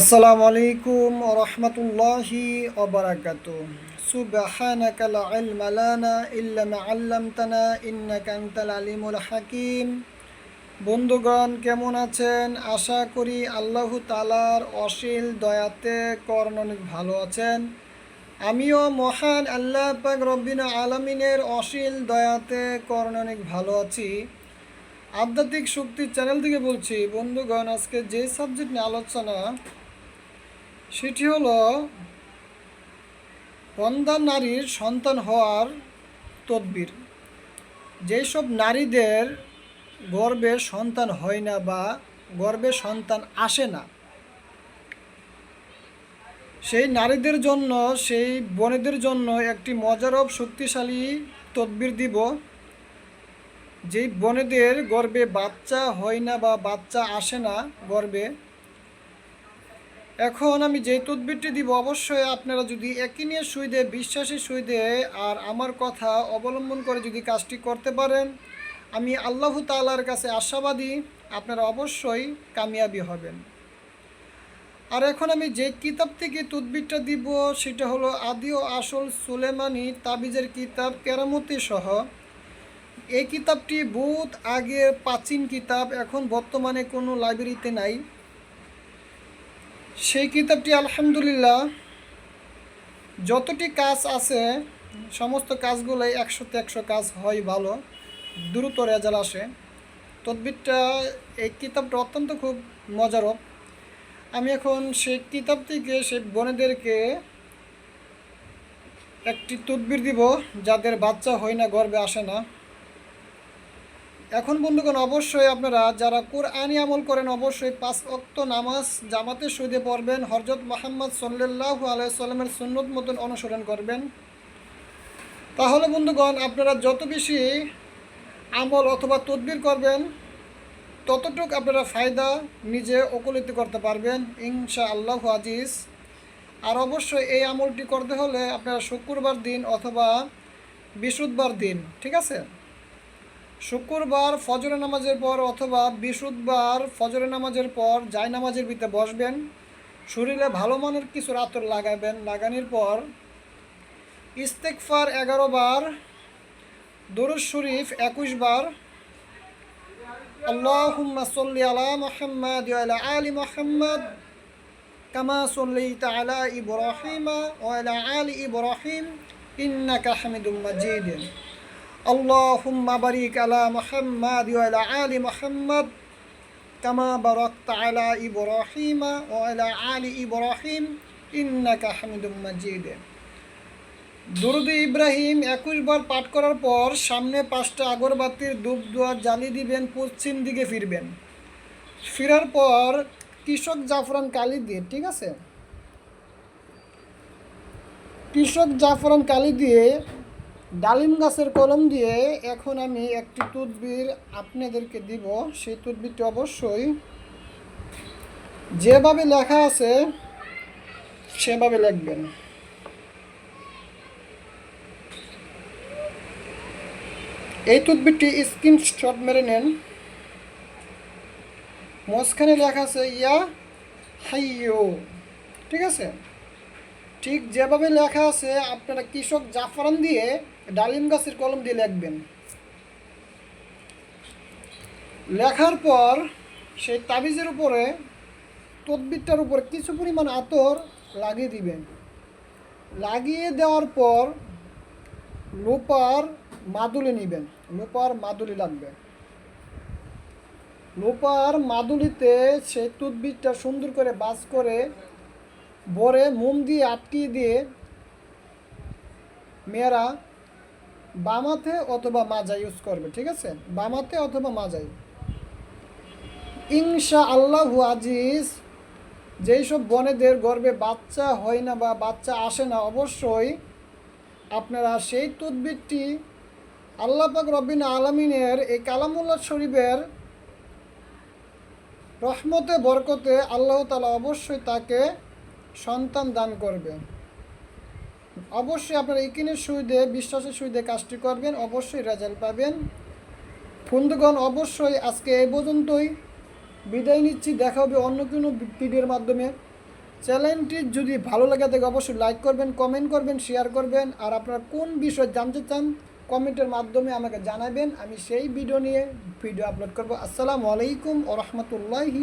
আসসালামু আলাইকুম রহমতুল্লাহি ওবরাকাত। সুবহানাকা লা ইলমা লানা ইল্লা মা 'আল্লামতানা ইন্নাকা আনতাল আলিমুল হাকিম। বন্ধুগণ, কেমন আছেন? আশা করি আল্লাহ তালার অশীল দয়াতে করণ অনেক ভালো আছেন। আমিও মহান আল্লাহ পাক রব্বিন আলমিনের অশীল দয়াতে করণ অনেক ভালো আছি। আধ্যাত্মিক শক্তির চ্যানেল থেকে বলছি, বন্ধুগণ, আজকে যে সাবজেক্ট নিয়ে আলোচনা সেটি হলো বন্ধা নারীর সন্তান হওয়ার তদবির। যেসব নারীদের গর্ভে সন্তান হয় না বা গর্ভে সন্তান আসে না, সেই নারীদের জন্য, সেই বনেদের জন্য একটি মজারব শক্তিশালী তদবির দিব, যেই বনেদের গর্ভে বাচ্চা হয় না বা বাচ্চা আসে না গর্ভে এখন আমি যে তদবিরটি দিব, অবশ্যই আপনারা যদি একই নিয়ে সুইদে বিশ্বাসী সুইদে আর আমার কথা অবলম্বন করে যদি কাজটি করতে পারেন, আমি আল্লাহ তালার কাছে আশাবাদী আপনারা অবশ্যই কামিয়াবি হবেন। আর এখন আমি যে কিতাব থেকে তদবিরটা দিব, সেটা হলো আদি ও আসল সুলেমানি তাবিজের কিতাব কেরামতি সহ। এই কিতাবটি বহুত আগের প্রাচীন কিতাব, এখন বর্তমানে কোনো লাইব্রেরিতে নাই। সেই কিতাবটি আলহামদুলিল্লাহ যতটি কাজ আছে, সমস্ত কাজগুলোই একশোতে একশো কাজ হয় ভালো, দ্রুত রেজাল্ট আসে। তদবিরটা, এই কিতাবটা অত্যন্ত খুব মজারব আমি এখন সেই কিতাব থেকে সেই বোনেদেরকে একটি তদবির দিব, যাদের বাচ্চা হয় না গর্বে আসে না। এখন বন্ধুগণ, অবশ্যই আপনারা যারা কোরআনি আমল করেন, অবশ্যই পাঁচ অক্ত নামাজ জামাতের সহিদে পড়বেন। হরজত মোহাম্মদ সাল্লাহ আলাইসাল্লামের সুন্নত মতন অনুসরণ করবেন। তাহলে বন্ধুগণ, আপনারা যত বেশি আমল অথবা তদবির করবেন, ততটুক আপনারা ফায়দা নিজে ওকলিত করতে পারবেন। ইনশা আল্লাহ আজিজ। আর অবশ্যই এই আমলটি করতে হলে আপনারা শুক্রবার দিন অথবা বৃহস্পতিবার দিন, ঠিক আছে? শুক্রবার ফজরের নামাজের পর অথবা বৃহস্পতিবার ফজরের নামাজের পর জায় নামাজের ভিতরে বসবেন, শরীরে ভালো মানের কিছু আতর লাগাবেন। লাগানোর পর ইস্তেকফার এগারো বার, দরুদ শরীফ একুশ বার। আল্লাহুম্মা সাল্লি আলা মুহাম্মাদ ওয়া আলা আলি মুহাম্মাদ কামা সাল্লাইতা আলা ইব্রাহিমা ওয়া আলা আলি ইব্রাহিম ইন্নাকা হামিদুম মাজিদ। اللهم بارك على محمد وعلى آل محمد كما باركت على إبراهيم وعلى آل إبراهيم إنك حميد مجيد দুরুদ ইব্রাহিম একুশ বার পাঠ করার পর সামনে পাঁচটা আগরবাতির ধূপ দুয়ার জ্বালিয়ে দিবেন পশ্চিম দিকে ফিরবেন ফেরার পর কৃষক জাফরান কালি দিয়ে ঠিক আছে কৃষক জাফরান কালি দিয়ে ডালিম গাছের কলম দিয়ে এখন আমি একটি তদবির আপনাদেরকে দিব। সেই তদবিরটি অবশ্যই যেভাবে লেখা আছে, সেভাবে লিখবেন। এই তদবিরটি স্ক্রিনশট মেরে নেন। মাঝখানে লেখা আছে, ইয়া হাইয়ো ঠিক আছে? ঠিক যেভাবে লেখা আছে, আপনারা কৃষক জাফরান দিয়ে ডালিম গাছের কলম দিয়ে লিখবেন। লেখার পর সেই তাবিজের উপরে, তদবিরটার উপরে কিছু পরিমাণ আতর লাগিয়ে দিবেন। লাগিয়ে দেওয়ার পর লোপার মাদুলি নেবেন। লোপার মাদুলি লাগবে। লোপার মাদুলিতে সেই তদবিরটা সুন্দর করে বাস করে ভরে মোম দিয়ে আটকিয়ে দিয়ে মেয়েরা বামাতে অথবা মাজা ইউজ করবে, ঠিক আছে? বামাতে অথবা মাজাই ইনশা আল্লাহ আজিজ, যেই সব বনেদের গর্বে বাচ্চা হয় না বা বাচ্চা আসে না, অবশ্যই আপনারা সেই তদবিরটি আল্লাপাক রবিন আলমিনের এই কালামুল্লাহ শরীফের রহমতে, বরকতে আল্লাহ তালা অবশ্যই তাকে সন্তান দান করবে অবশ্যই আপনারা ইকিনের সুবিধে বিশ্বাসের সুবিধে কাজটি করবেন, অবশ্যই রেজাল্ট পাবেন। বন্ধুগণ, অবশ্যই আজকে এই পর্যন্তই। বিদায় নিচ্ছি, দেখা হবে অন্য কোনো ভিডিওর মাধ্যমে। চ্যানেলটি যদি ভালো লাগে থাকে, অবশ্যই লাইক করবেন, কমেন্ট করবেন, শেয়ার করবেন। আর আপনারা কোন বিষয় জানতে চান, কমেন্টের মাধ্যমে আমাকে জানাবেন। আমি সেই ভিডিও নিয়ে ভিডিও আপলোড করব। আসসালামু আলাইকুম ও রহমতুল্লাহি